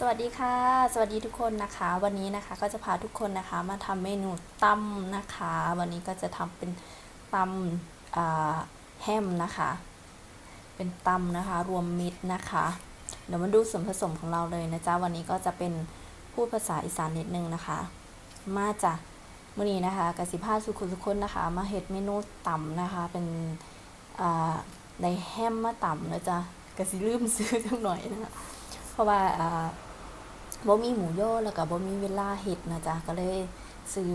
สวัสดีค่ะ สวัสดีทุกคนนะคะ วันนี้นะคะก็จะพาทุกคนนะคะมาทำเมนูตำนะคะ วันนี้ก็จะทำเป็นตำแฮมนะคะ เป็นตำนะคะ รวมมิตรนะคะ เดี๋ยวมาดูส่วนผสมของเราเลยนะจ๊ะวันนี้ก็จะเป็นพูดภาษาอีสานนิดนึงนะคะ มาจ้ะมื่อนี้นะคะกสิภาสุขุสุคนนะคะ มาเฮ็ดเมนูตำนะคะ เป็นในแฮมมาตำนะจ๊ะกสิลืมซื้อจังหน่อยนะคะเพราะว่า บ่มีหมูย่อแล้วก็บ่มีเวลาเฮ็ดนะจ๊ะก็เลยซื้อ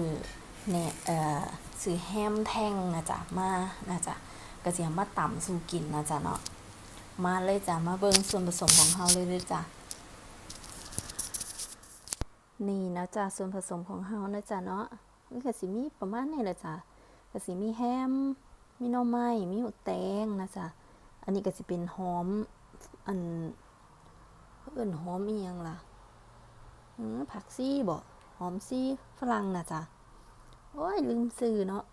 แหนเอ่อซื้อแฮมแท่งนะจ๊ะมานะจ๊ะก็สิเอามาตำสู่กินนะจ๊ะเนาะมาเลยจ้ะมาเบิ่งส่วนผสมของเฮาเลยเลยจ้ะนี่นะจ๊ะส่วนผสมของเฮานะจ๊ะเนาะมันก็สิมีประมาณนี้แหละจ้ะก็สิมีแฮมมีหน่อไม้มีหมูแตงนะจ๊ะอันนี้ก็สิเป็นหอมอันเอิ้นหอมอีหยังล่ะอือ ผักซี่บ่หอมซี่ฝรั่งนะจ้ะโอ้ยลืมซื้อเนาะ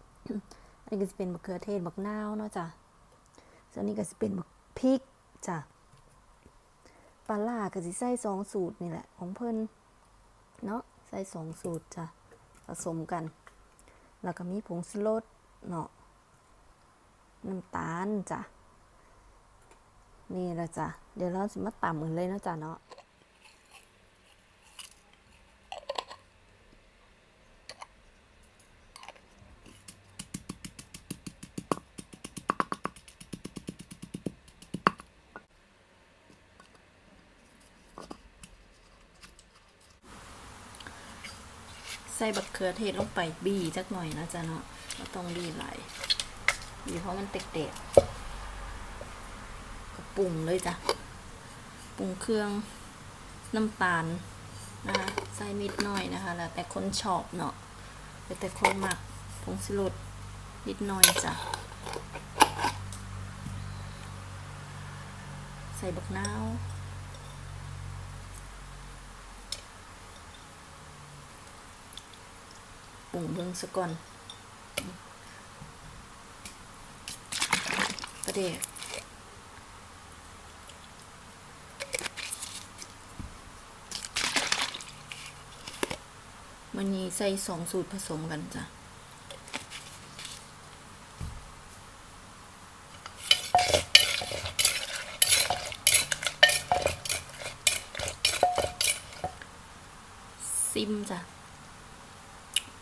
อันนี้ก็สิเป็นมะเขือเทศบักนาวเนาะจ้ะส่วนนี้ก็สิเป็นบักพริกจ้ะปลาล่าก็สิใส่สองสูตรนี่แหละ ของเพิ่นเนาะใส่สองสูตรจ้ะผสมกัน แล้วก็มีผงชูรสเนาะน้ำตาลจ้ะนี่แหละจ้ะเดี๋ยวเราสิมาตำกันเลยนะจ๊ะเนาะ ใส่บักเขือเทศลงไปบีจักหน่อยนะจ๊ะเนาะไม่ต้องบีหลายบีเพราะมันเตะๆก็ปรุงเลยจ้ะปรุงเครื่องน้ำตาลนะคะใส่นิดหน่อยนะคะ แล้วแต่คนชอบเนาะแล้วแต่คนหมักผงชูรสนิดหน่อยจ้ะใส่บักนาว ปรุ งเบิ่งซะก่อนประเดกมันนี้ใส่สองสูตรผสมกันจ้ะซิมจ้ะ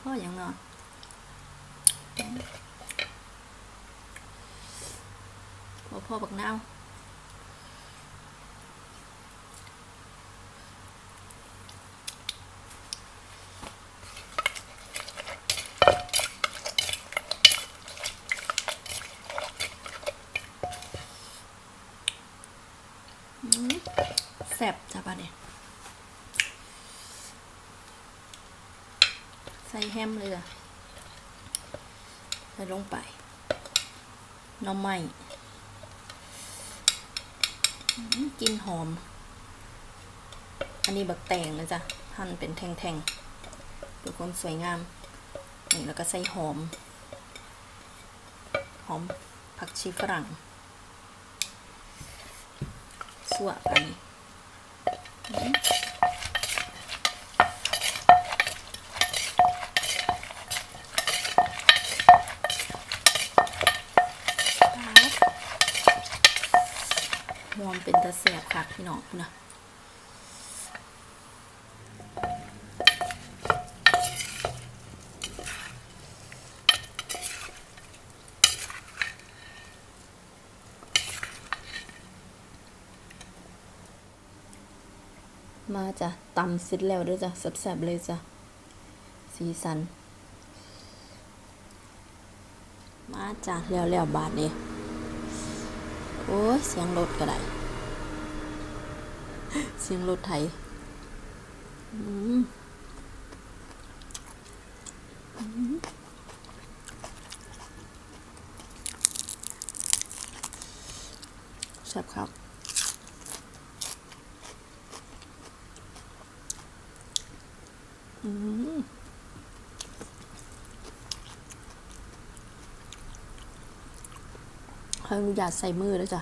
พ่ออย่างเนาะพ่อพ่อบักนาวอืมแซ่บจ้ะป่ะเนี่ย ใส่แฮมเลยจ้ะใส่ลงไปหน้ำไม้กินหอม อันนี้บักแตงเลยจ้ะหั่นเป็นแท่งๆเพื่อความสวยงามนี่แล้วก็ใส่หอม หอมผักชีฝรั่งสั่วกันอื้อ หอมเป็นตะแสบค่ะพี่น้องนะมาจ้ะตำเสร็จแล้วด้วยจ้ะแซ่บๆเลยจ้ะ สีสัน มาจ้ะแล้วๆบาทนี้ โอ้ยเสียงรถก็ได้เสียงรถไถอืมอืมแซ่บครับอืม เพิ่งหยาดใส่มือแล้วจ้ะ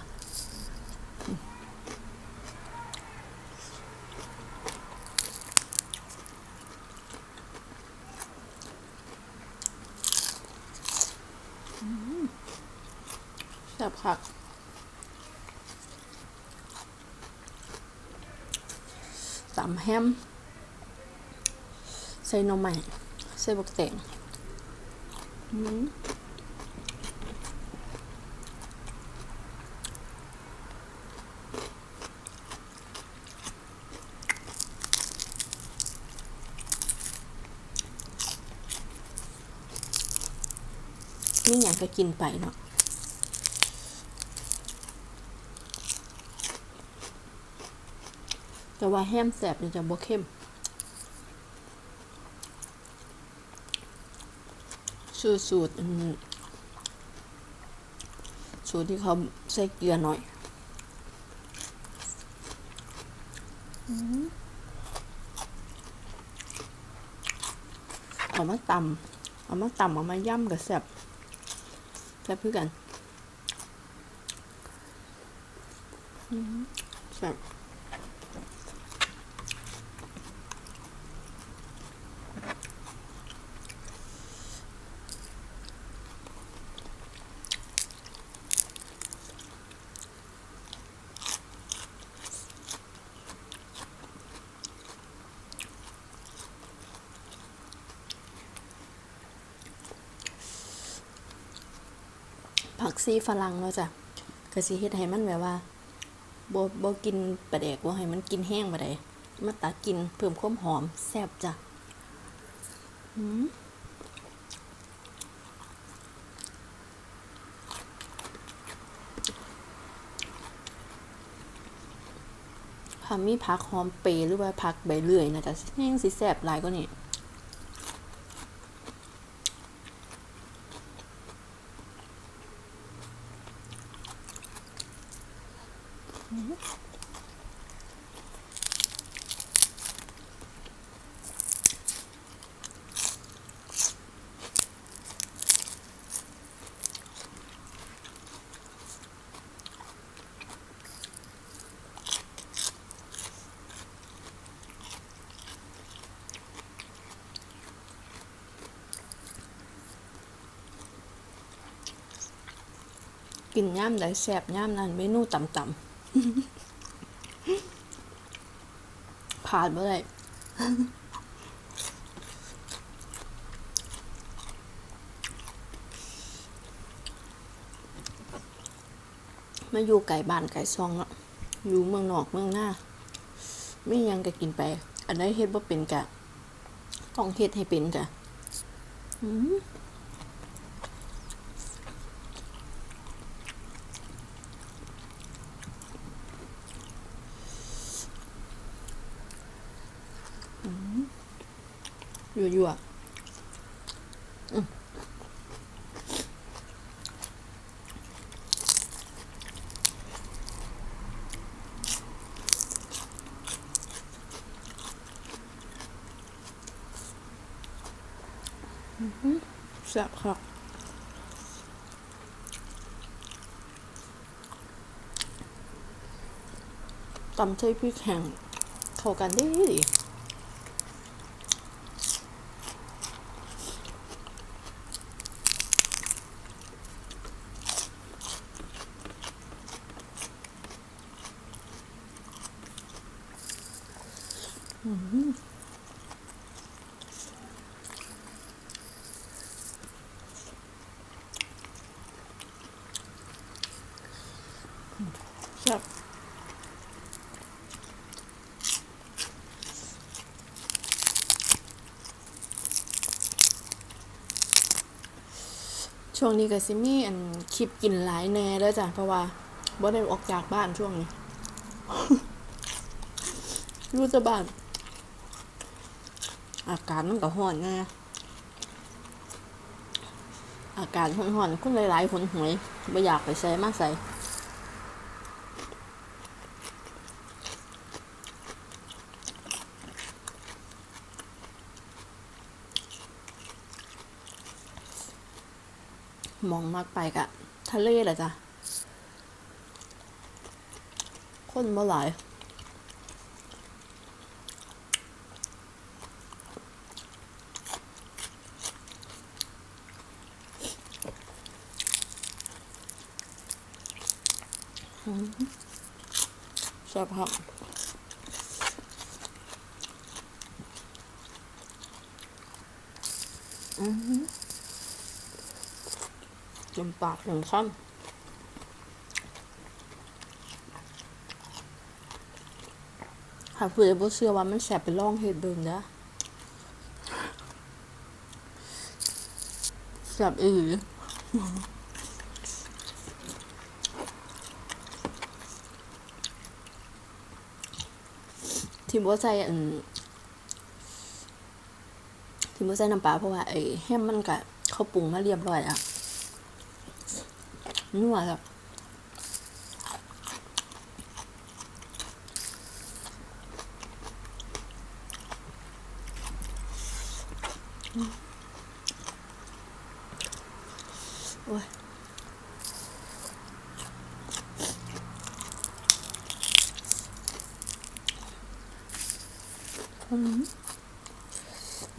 แซ่บผักตำแฮม ใส่นมใหม่ ใส่บกเต่งอืม ก็กินไปเนาะแต่ว่าแฮมแสบนี่จะบ่เข้มสูตรสูตรอืมสูตรที่เขาใส่เกลือหน่อยอืมเอามาตำเอามาตำเอามาย่ำกับแซ่บ แซ่บเพื่อกันอืมแซ่บ ผักซีฝรั่งเนาะจ้ะก็สิเฮ็ดให้มันแบบว่าบ่บ่กินปลาแดกบ่ให้มันกินแห้งบ่ได้มาตัดกินเพิ่มความหอมแซ่บจ้ะหืมถ้ามีผักหอมเปรย์หรือว่าผักใบเลื่อยนะจ๊ะแห้งสิแซ่บหลายกว่านี้ กินย่ามใดแสบย่ามนั้นเมนูต่ำๆ ผ่านมื่อไรมาอยู่ไก่บ้านไก่ซองล้วอยู่เมืองนอกเมืองหน้า ไม่ยังก็กินไป อันไหนเฮ็ดบ่าเป็นกะ ต้องเฮ็ดให้เป็นกะ อืม ยั่วยั่วแซ่บครับตำใช้พริกแห้งเข้ากันได้ดี ครับช่วงนี้ก็สิมี่อันคลิปกินหลายแน่แล้วจ้ะเพราะว่าบ่ได้ออกจากบ้านช่วงนี้ รู้จะบ้าน อากาศมันก็ร้อนแน่อากาศร้อนๆคนหลายๆคนหวยไม่อยากไปใส่มากใส่มองมากไปกะ ทะเลแหละจ้ะคนบ่หลาย แซ่บครับอือหือเต็มปากเต็มคำหากเผื่อบ่เชื่อว่ามันแซ่บไปลองเฮ็ดเบิ่งเด้อแซ่บอี หลีที่บ่ใส่อันที่บ่ใส่น้ำปลาเพราะว่าไอ้แฮมมันก็เขาปรุงมาเรียบร้อยแล้วนัวแล้วโอ้ย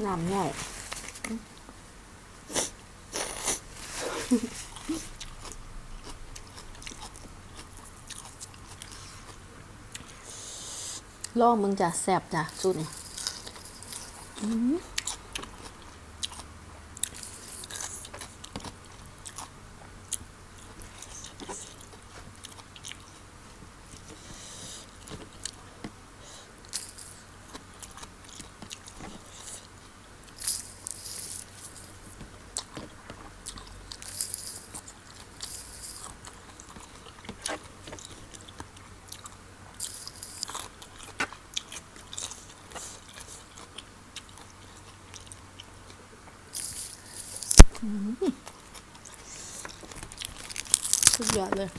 น้ำใหญ่ลองมึงจะแสบจ้ะสูตรนี่ อืมสุดเลย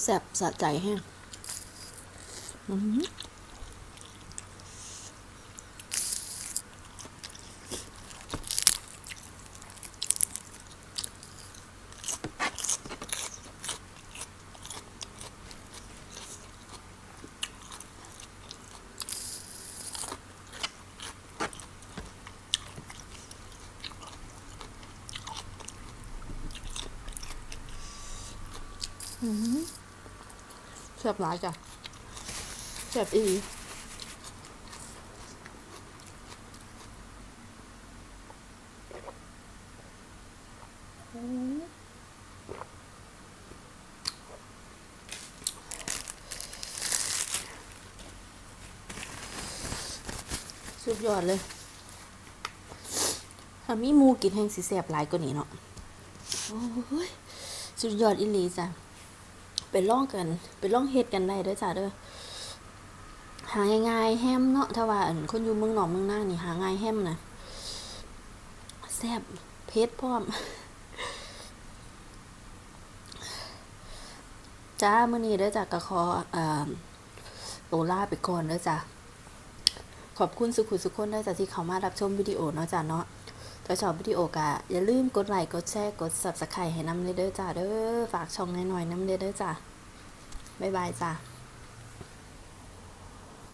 แซ่บสะใจแห้ง อืม แซ่บหลายจ้ะแซ่บอีสุดยอดเลยถ้ามีมูกินแห้งสิแซ่บหลายกว่านี้เนาะ โอ้ย สุดยอดอีหลีจ้ะ ไปล่องกัน ไปล่องเฮ็ดกันได้ด้อจ้าเด้อหาง่ายๆแฮมเนาะถ้าว่าคนอยู่เมืองนอกเมืองนานี่หาง่ายแฮมนะแซ่บเผ็ดพร้อมจ้ามื้อนี้เด้อจ้ะก็ขออ่อตัวลาไปก่อนเด้อจ้ะขอบคุณสุขุสุขคนเด้จ้ะที่เขามารับชมวิดีโอเนาะจ้ะเนาะ ถ้าชอบวิดีโอกะอย่าลืมกดไลค์กดแชร์กด Subscribe ให้น้ำเด้อจ้ะเด้อฝากช่องหน่อยๆน้ำเด้อจ้ะบ๊ายบายจ้ะ